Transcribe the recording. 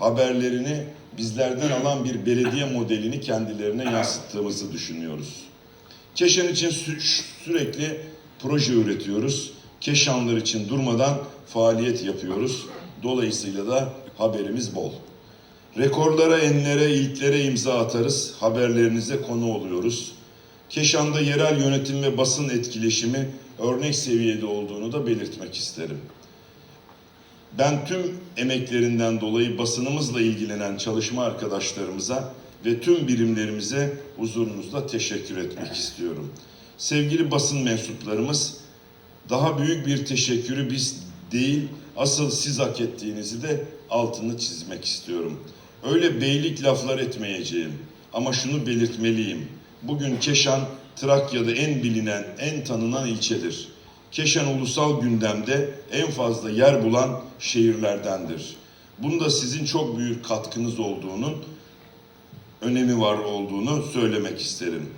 haberlerini bizlerden alan bir belediye modelini kendilerine yansıttığımızı düşünüyoruz. Keşan için sü- sürekli proje üretiyoruz. Keşanlar için durmadan faaliyet yapıyoruz. Dolayısıyla da haberimiz bol. Rekorlara, enlere, ilklere imza atarız. Haberlerinize konu oluyoruz. Keşan'da yerel yönetim ve basın etkileşimi örnek seviyede olduğunu da belirtmek isterim. Ben tüm emeklerinden dolayı basınımızla ilgilenen çalışma arkadaşlarımıza ve tüm birimlerimize huzurunuzda teşekkür etmek istiyorum. Sevgili basın mensuplarımız, daha büyük bir teşekkürü biz değil, asıl siz hak ettiğinizi de altını çizmek istiyorum. Öyle beylik laflar etmeyeceğim ama şunu belirtmeliyim. Bugün Keşan, Trakya'da en bilinen, en tanınan ilçedir. Keşan ulusal gündemde en fazla yer bulan şehirlerdendir. Bunda sizin çok büyük katkınız olduğunun önemi var olduğunu söylemek isterim.